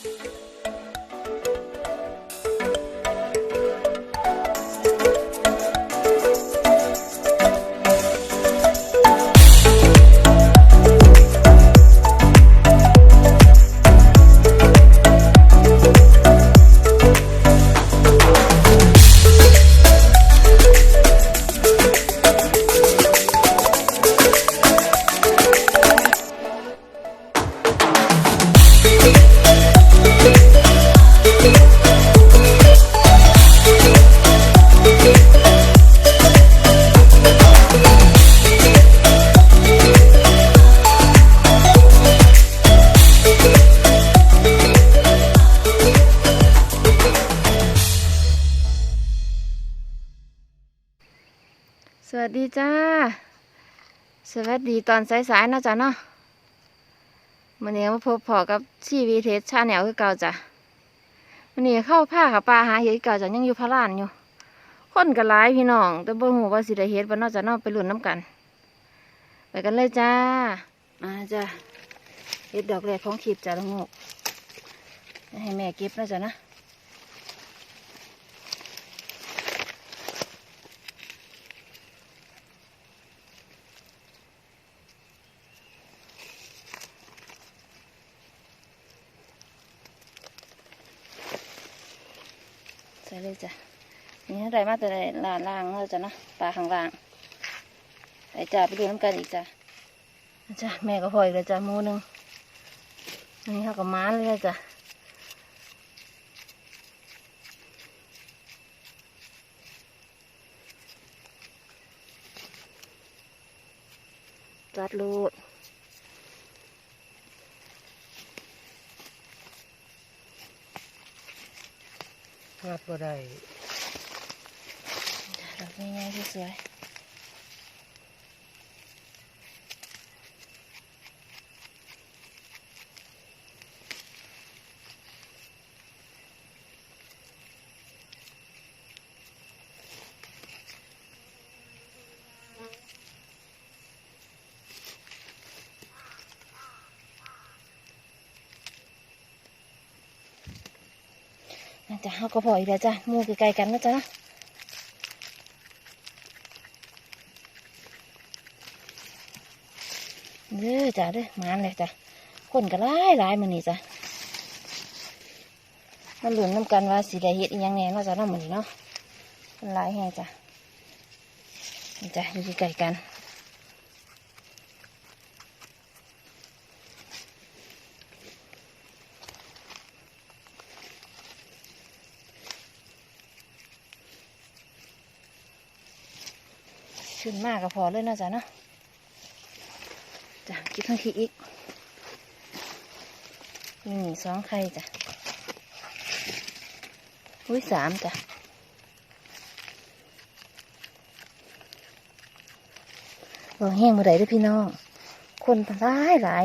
ส ดีตอนสายๆนะจ้ะเนาะมันนี้มาพบพอกับชีวีเทสชาแนลคือเก่าจ้ะมันนี้เข้าผ้ากับปลาหาเห็ดเก่าจ้ะยังอยู่พารานอยู่ คนก็หลายพี่น้อง แต่บ่ฮู้ว่าสิได้เฮ็ดบ่เนาะจ้ะเนาะไปหลุนน้ำกัน ไปกันเลยจ้า มาจ้ะเฮ็ดดอกแรกของขีดจ้ะละงกให้แม่เก็บนะจ้ะนะ เลยจ้ะนี่ได้มาแต่ในลานล่างแล้วจ้ะนะปลาข้างล่างไอ้จ้าไปดูน้ำกันอีกจ้ะจ้ะแม่ก็พออีกแล้วจ้ะมูนึงนนี้เขาก็ม้านเลยจ้ะจัดลูด พลาด ก็ได้ดอกง่ายๆสวยๆ จ้ะเขาก็พออีกแล้วจ้ะมูใกลๆกันนะจ๊ะนะเด้อจ้ะเด้อมานเลยจ้ะคนก็หลายหลายมื้อนี้จ้ะมาลุ้นน้ำกันว่าสิได้เฮ็ดอีหยังแหน่เนาะจ้ะเนาะมื้อนเนาะคนหลายแฮงจ้ะนี่จ้ะอยู่ใกล้ๆกัน ขึ้นมากก็พอเลยนาะจ๊ะเนาะจ้ะคิดทั้งทีอีกนี่สองไข่จ้ะอุ้ยสามจ้ะบอกแห้งเมื่อไรเด้วยพี่น้อง คนหลายหลาย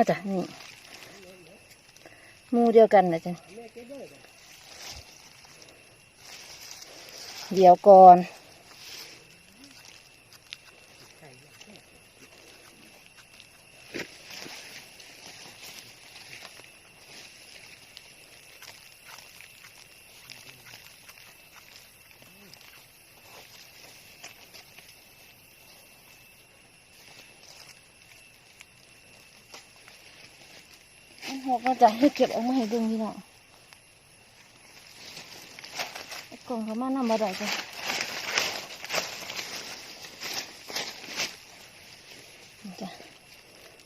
ะจ้ะนี่หมูเดียวกันนะจ้ะเดี๋ยวก่อน หกก็ จะให้เก็บเอามาให้เบิ่งพี่น้องเอากล่องเขามานำมาได้จ้ะจ้ะ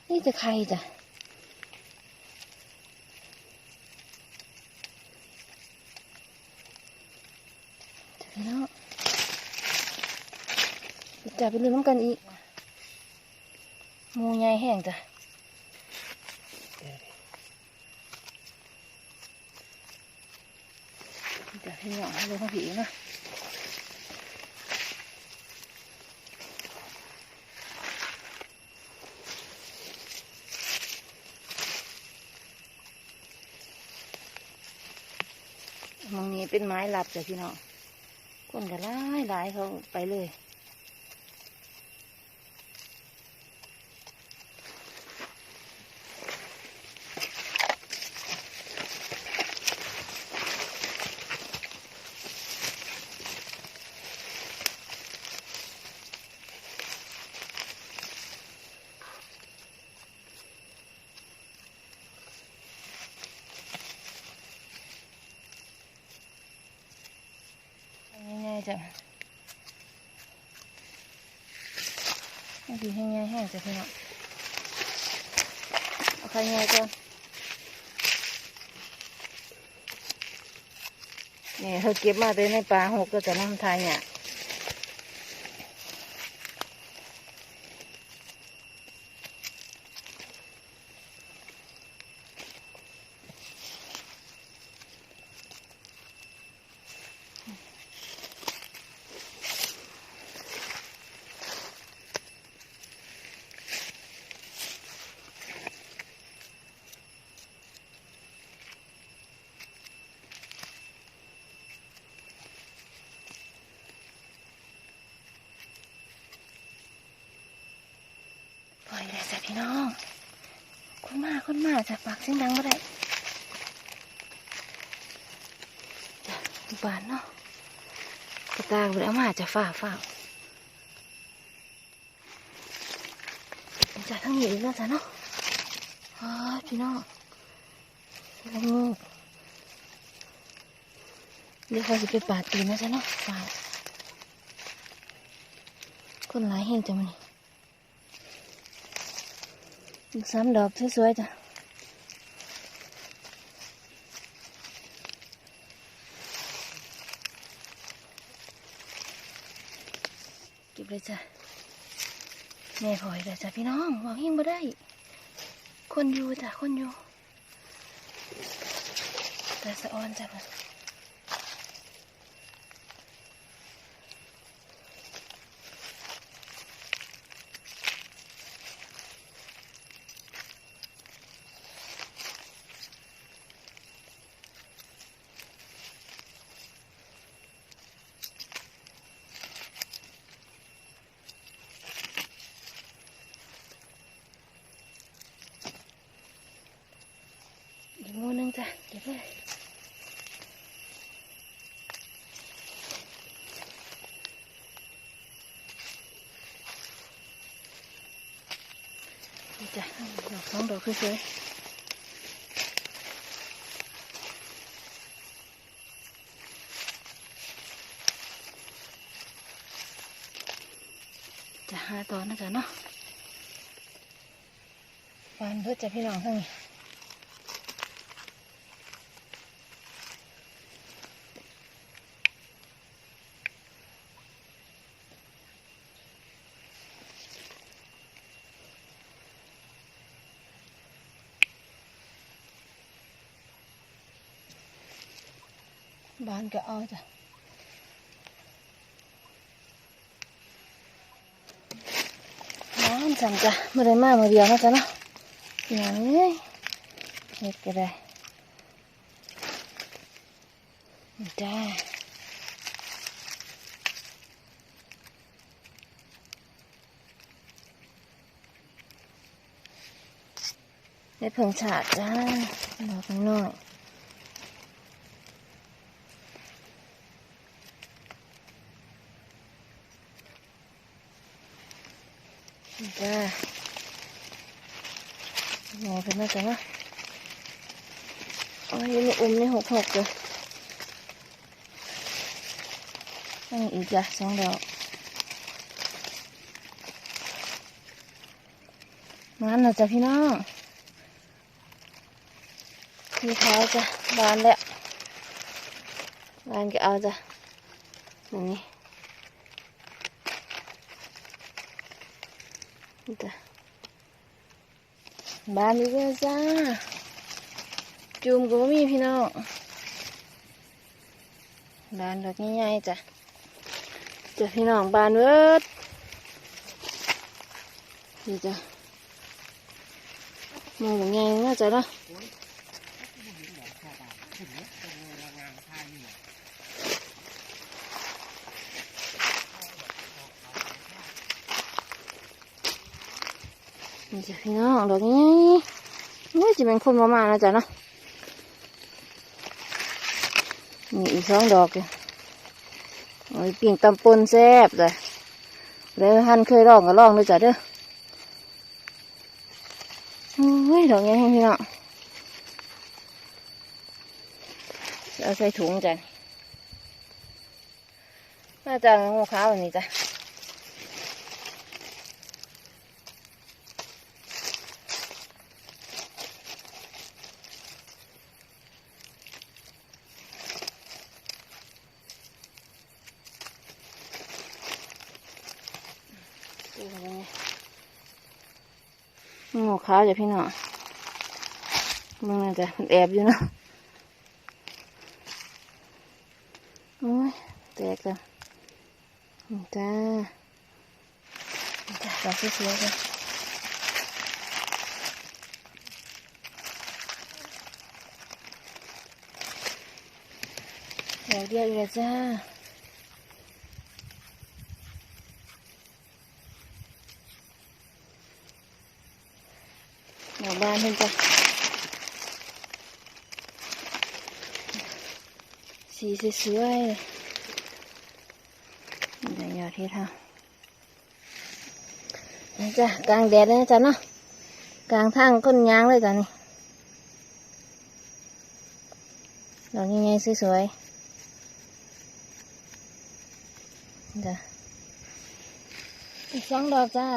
นี่จะใครจ้ะจ้ะพี่น้องจะไปลุ้นน้ำกันอีกมูใหญ่แห้งจ้ะ พี่หยองให้เลยข้างผีนะมองนี้เป็นไม้หลับจ้ะพี่น้องคนก็หลายหลายเขาไปเลย ง่ายๆจ้ะนี่คือง่ายๆแห้งจะพี่น้องเอาใครง่ายก่อนนี่เขาเก็บมาแต่ในปลาหกก็จะน้ำทายเนี่ย พี่น้อง คนมาคนมาจะปากเสียงดังไม่ได้จ้ะดูบานเนาะกระตากแล้วมาจะฝ่าฝ่าจะทั้งหยีแล้วจ้ะเนาะอ๋อพี่น้องแล้วงูเดี๋ยวเขาจะไปปาดตีนนะจ๊ะเนาะฝ่าคนหลายแห่งจ้ะมันอีก สามดอกสวยๆจ้ะเก็บเลยจ้ะแม่พลอยเลยจ้ะพี่น้องวางหิ้งมาได้ คนอยู่จ้ะคนอยู่แต่สะออนจ้ะมันอีกงูหนึงจ้ะเก็บเลยนี่จ้ะ ดอกสองดอกสวยจะหาตอนนะจ๊ะเนาะวานเพื่อจะพี่น้องทั้งนี้ บ้านก็เอาจ้ะน้ำสั่งจ้ะไม่ได้มาเมื่อเดียวนะจ๊ะเนาะพี่น้องเอ้เฮ็ดก็ได้จ้าได้เพิ่งฉาดจ้าดอกน้อย จ้าแม่เป็นน่าจะเนาะโอ้ยนี่อุ้มในหกหกเลยนี่อีกจ้ะสองดอกงั้นนะจ้ะพี่น้องพี่เท้าจ้ะบานแล้วบานก็เอาจ้ะอย่างนี่ นี่จะบานอีกแล้วจ้า จุ่มก็มีพี่น้องบานดอกง่ายๆจ้ะเจ้ะพี่น้องบานเวิดนี่จ้ะมองง่ายน่าจะเนาะ นี่จ้ะพี่น้องดอกง่ายโอ้ยจะเป็นคนมามานะจ๊ะเนาะนี่อีกสองดอกเลยโอ้ยปิ่งตำปนแซ่บเลยแล้วท่านเคยลองก็ลองด้วยจ้ะเด้อโอ้ยดอกยังพี่น้องเอาใส่ถุงจ้ะน่าจะงูขาวันนี้จ้ะดูกันยังไงงูขาวจ้ะพี่น้องมึงน่าจะแอบอยู่เนาะโอ้ยแตกแล้วจ้าจ้าดอกสวยๆเลยดอกเดียวอีกแล้วจ้า หมู่บ้านเพิ่นจ้ะสีสวยๆเลยเดี๋ยวยอดที่เท่านจ้ะกลางแดดนะจ๊ะเนาะกลางทางก้นยางเลยจ้ะนี่ดอกง่ายๆสวยๆจ้ะอีกสองดอกจ้า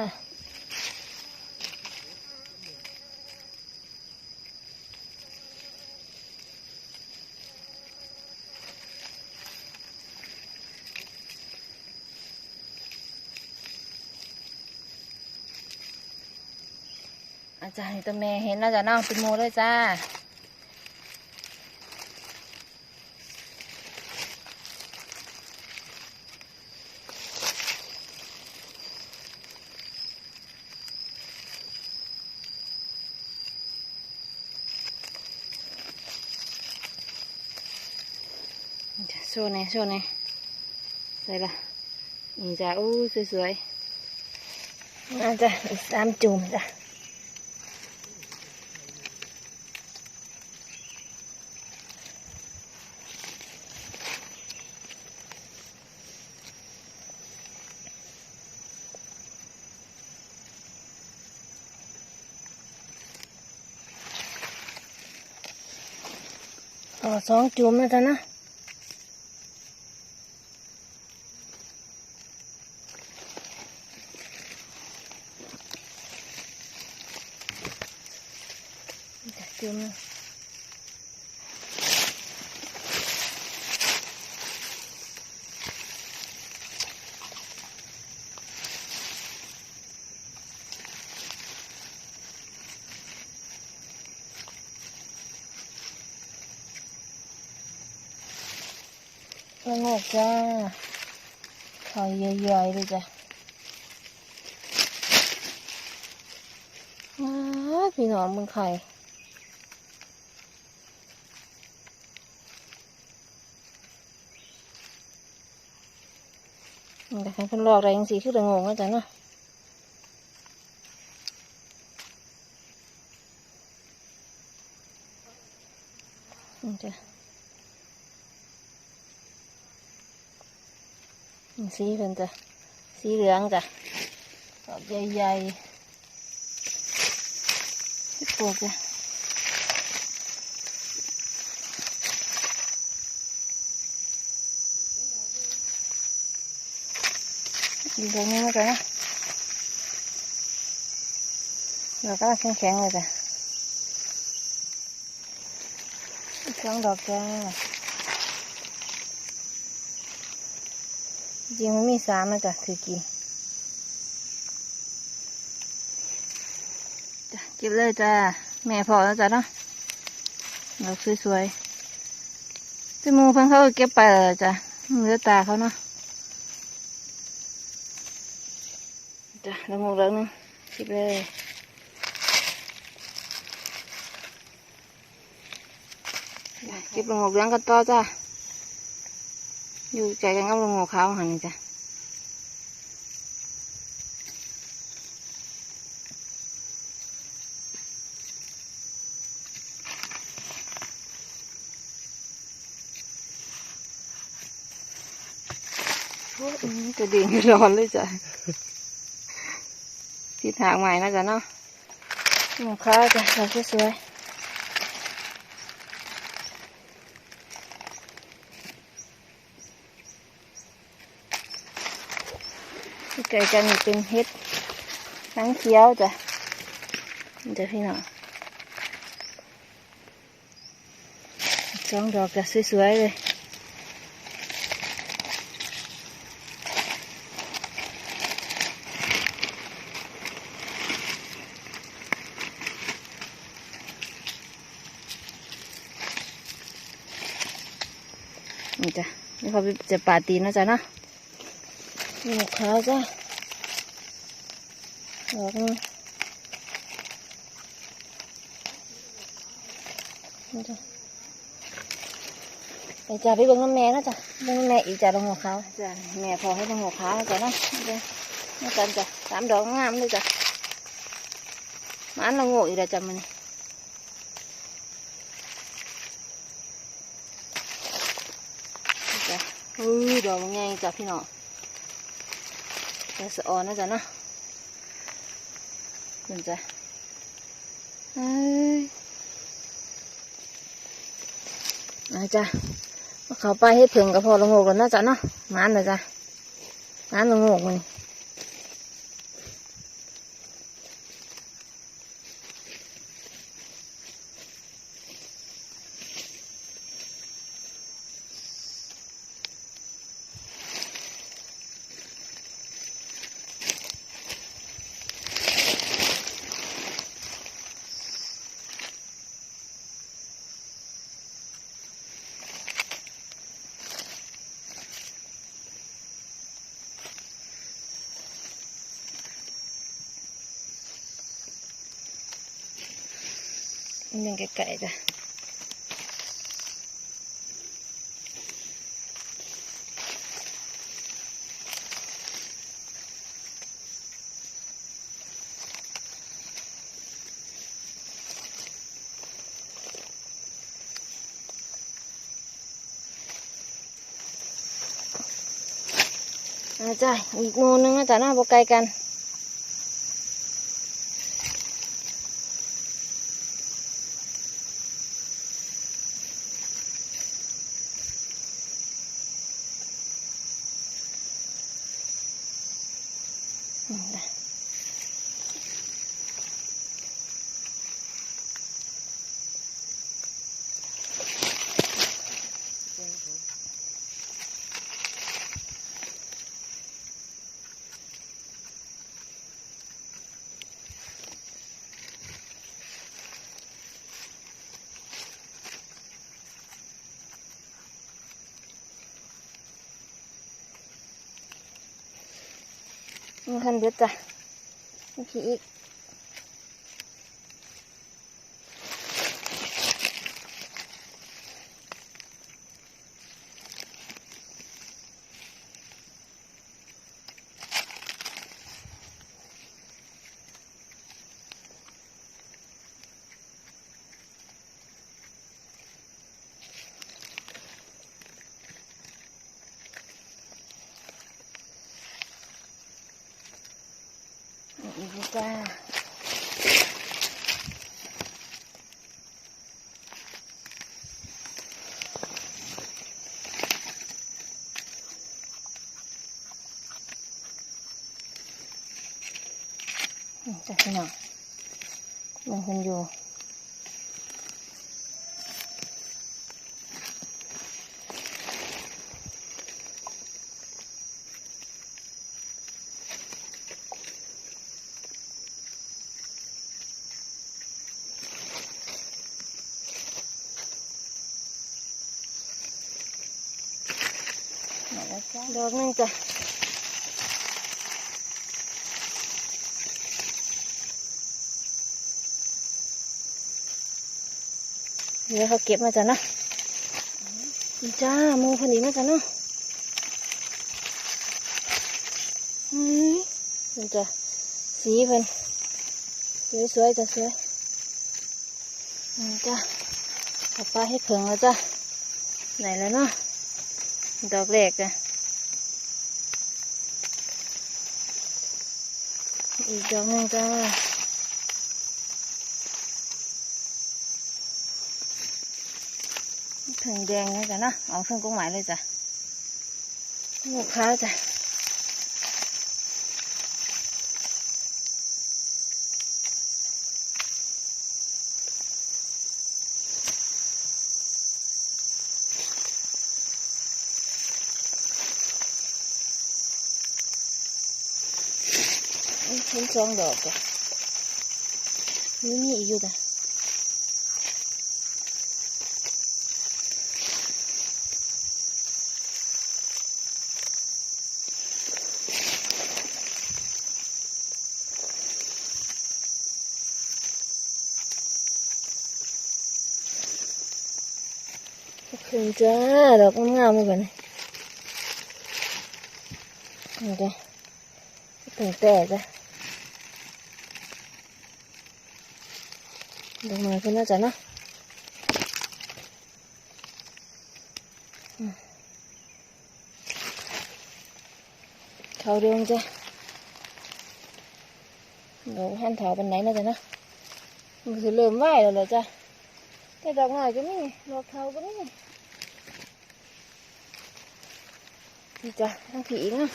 อาจารย์ตัวแม่เห็นแล้วจ้ะน้องเป็นโมเลยจ้าจ้ะโชว์หน่อยโชว์หน่อยใส่ละนี่จ้ะอู้สวยๆน่าจะสามจุ่มจ้ะ อ๋อสองจุ่มนะจ๊ะนะจุ่มนะ ละงกจ้าไข่ใหญ่ๆเลยจ้ะว้าพี่น้องมึงไข่มันแต่ใครเพิ่นลอกอะไรยังสีคือละงงนะจ้ะเนาะ สีเป็นจ้ะสีเหลืองจ้ะดอกใหญ่ๆที่ปลูกจ้ะดีใจนี่มาจ้ะนะดอกก็แข็งๆเลยจ้ะสองดอกจ้ะ จริงมันมีสามนะจ้ะคือกินจ้ะเก็บเลยจ้าแม่พอแล้วจ้ะเนาะดอกสวยๆที่มูเพิ่งเขาเก็บไปแล้วจ้ะเหลือตาเขาเนาะจ้ะลงหมกเหลืองนึงคิดเลยเก็บลงหมกเหลืองกันต่อจ้ะ อยู่ใจกันกับลงหมกขาวหันนี่จ้ะโอ้ยอื้อจะดิ่งร้อนเลยจ้ะทิศทางใหม่นะจ๊ะเนาะหมูค้าจ้ะดอกสวย ไก่กันเป็นเห็ดทั้งเขี้ยวจ้ะนี่จ้ะพี่น้องสองดอกจะสวยๆเลยนี่จ้ะนี่เขาจะปาดตีนนะจ๊ะเนาะ หมกขาวจ้ะดอกนึงนี่จ้ะไปจ้ะไปเบิ่งน้ำแม่นะจ้ะเบิ่งน้ำแม่อีกจ้ะดอกหัวขาวจ้ะแม่พอให้ดอกหัวขาวจ้ะนะนี่จ้ะนี่กันจ้ะสามดอกงามเลยจ้ะมันละโง่อีกแล้วจ้ะมันจ้ะเฮ้ยดอกมันใหญ่จ้ะพี่น้อง แต่สะออนนะจ๊ะเนาะคุณจ้ะเอ้ยนะจ้ะเขาไปให้ถึงกับพอลงหกแล้วนะจ๊ะเนาะมันนะจ๊ะมันลงหกมัน ไกลๆจ้ะอาจ้ะอีกโมนึงนะจ๊ะเนาะบ่ไกลกัน มีคันเด็ดจ้ะมีพี่อีก อีกจ้า อืม จ้ะพี่น้องมันคนอยู่ดอกหนึงจ้ะ ดี๋ยวเขาเก็บมาจ้ะนาะจ้ามูพอดีมาจ้ะเนาะเฮ้มันจะสีเพิ่นสวยๆจ้ะสวยจ้าเอาปลาให้เผิงแล้วจ้ะไหนแล้วเนาะดอกแรกจ้ะอีกดอกนึงจ้า ถึงแดงเลยจ้ะเนาะเอาเครื่องกุ้งหมายเลยจ้ะลูกค้าจ้ะนี่ชิ้นสองดอกจ้ะนี่มีอีกอยู่จ้ะ ขอบคุณจ้า ดอกงามๆเลยบ่เนี่นี่จ้ะถึงแต่จ้ะดอกไม้เพิ่นน่าจะเนาะอืมเขาดวงจ้ะดอกหันเถาเป็นไหนน่าจะนะมันคือเริ่มไหวแล้วเหรอจ้ะ แต่ดอกหน่อยก็มีดอกเทาก็มีนี่จ้ะทั้งผีเนาะ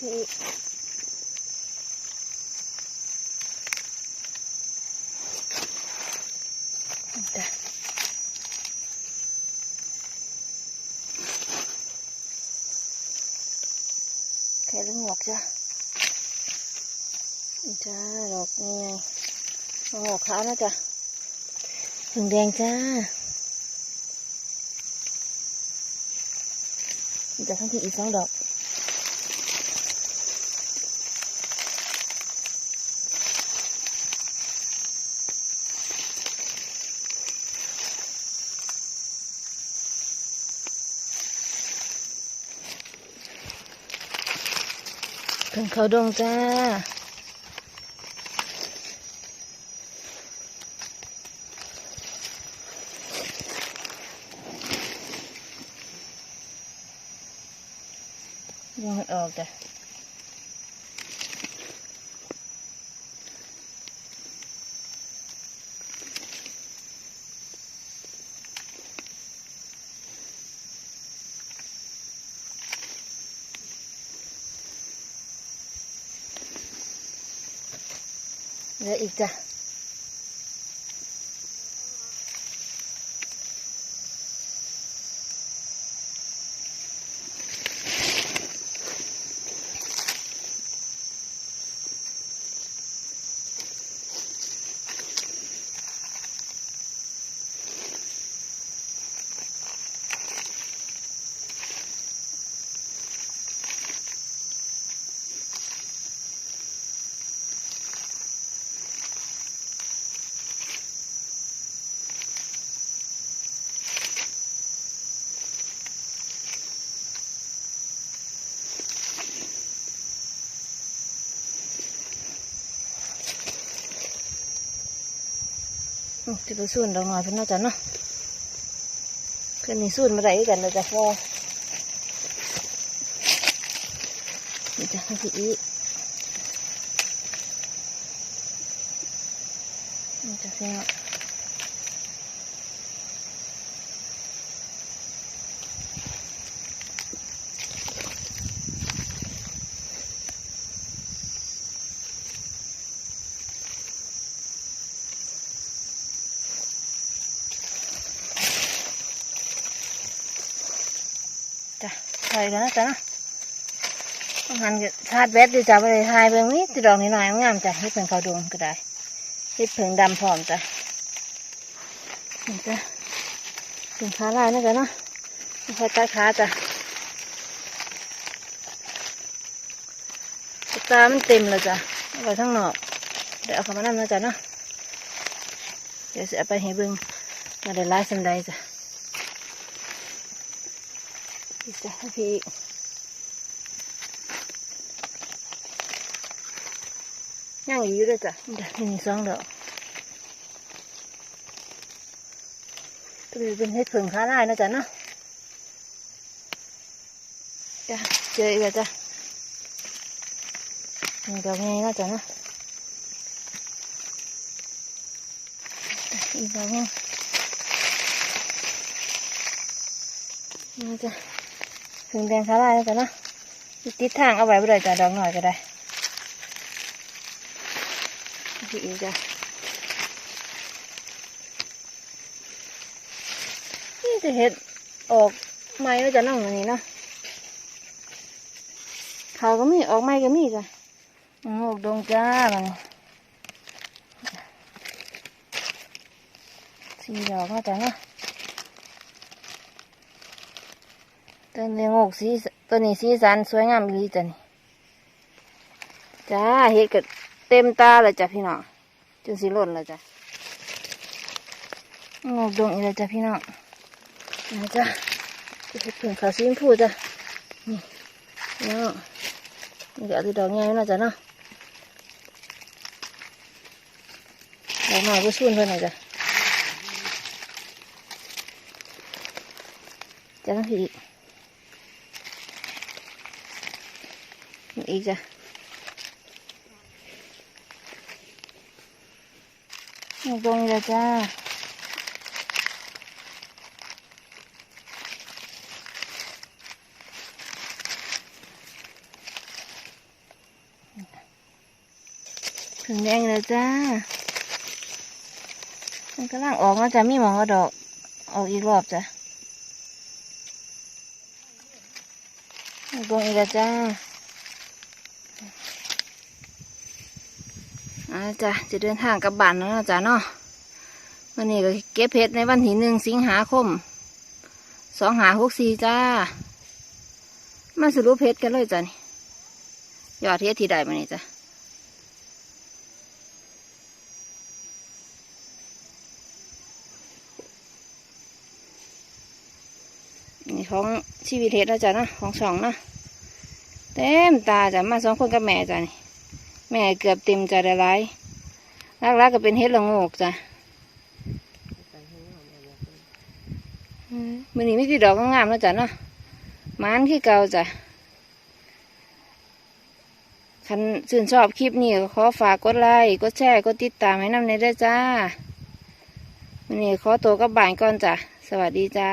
จ้ะทั้งผีอีกจ้ะแค่ลูกหมวกจ้ะนี่จ้าดอกนี่ไงดอกหมวกขาวนะจ้ะถึงแดงจ้านี่จ้ะทั้งที่อีกสองดอกถึง เขาดงจ้า ยังออกจ้ะ เหลืออีกจ้ะ อืมจะไปสูนดอกหน่อยเพื่อนเนาะจ้ะเนาะเพื่อนนี่สูนมาได้กันเลยจ้ะพ่อนี่จ้ะนี่คืออีนี่จ้ะพี่น้อ จ้ะใส่กันนะจ้ะนะต้องหันชาร์จแบตดีจ้ะไปเลยทายเบิ่งนี้ติดดอกนิดหน่อยงามจ้ะเฮ็ดเพิ่งเขาดวงก็ได้เฮ็ดเพิ่งดำพร้อมจ้ะนี่จ้ะเพิ่งขาลายนะจ้ะนะค่อยตัดขาจ้ะตามันเต็มเลยจ้ะเอาไปทั้งนอกเดี๋ยวเอาเข้ามานั่นนะจ้ะนะเดี๋ยวจะไปให้เบิ่งมาได้หลายสันใดจ้ะ พี่จ้ะพี่ย่างอยู่ด้วยจ้ะเดี๋ยวมีสองดอกตัวนี้เป็นเห็ ถึงแดงขาลายแล้วกันเนาะติดทางเอาไว้บ่ได้จ้ะดอกหน่อยก็ได้พี่อีกจ้ะนี่จะเห็ดออกไม้แล้วจ้ะน้องอันนี้เนาะเขาก็มีออกไม้ก็มีจ้ะออกดงจ้ามันสี่ดอกเนาะจ้ะเนาะ ต้นเลี้ยงอกสีต้นนี้สีสันสวยงามดีจ้ะนี่จ้าเห็ดก็เต็มตาเลยจ้ะพี่น้องจนสีหล่นเลยจ้ะงอกดวงอีกเลยจ้ะพี่น้องนะจ้ะจะเห็ดผึ่งขาวสีชมพูจ้ะนี่เนาะนี่ก็เอาที่ดอกใหญ่เนะจ้ะเนาะดอกหน่อยก็ชุ่นเพื่อนหน่อยจ้ะจ้ะน้องพี่ อีกจ้ะนี่ตรงนี้เลยจ้าถึงแดงเลยจ้า มันกำลังออกแล้วจ้ะมีหมองกระดอก ออกอีกรอบจ้ะนี่ตรงนี้เลยจ้า อ่า จ้ะจะเดินทางกลับบ้านแล้วนะจ้ะเนาะวันนี้ก็เก็บเพชรในวันที่หนึ่งสิงหาคมสองหาหกสี่จ้า มาสรุปเพชรกันเลยจ้ะนี่ยอดเพชรที่ได้มานี่จ้ะนี่ของชีวิตเพชรนะจ้ะนะของสองนะเต็มตาจ้ะมาสองคนกับแม่จ้ะนี่ แม่เกือบเต็มใจละลายรักๆก็เป็นเฮ็ดละโงกจ้ะมือนี้ไม่ติดดอกงามแล้วจ้ะเนาะมันคือเก่าจ้ะคันชื่นชอบคลิปนี้ขอฝากกดไลค์กดแชร์กดติดตามให้นำในอยเด้จ้ามือนี้ขอตัวกลับบ้านก่อนจ้ะ สวัสดีจ้า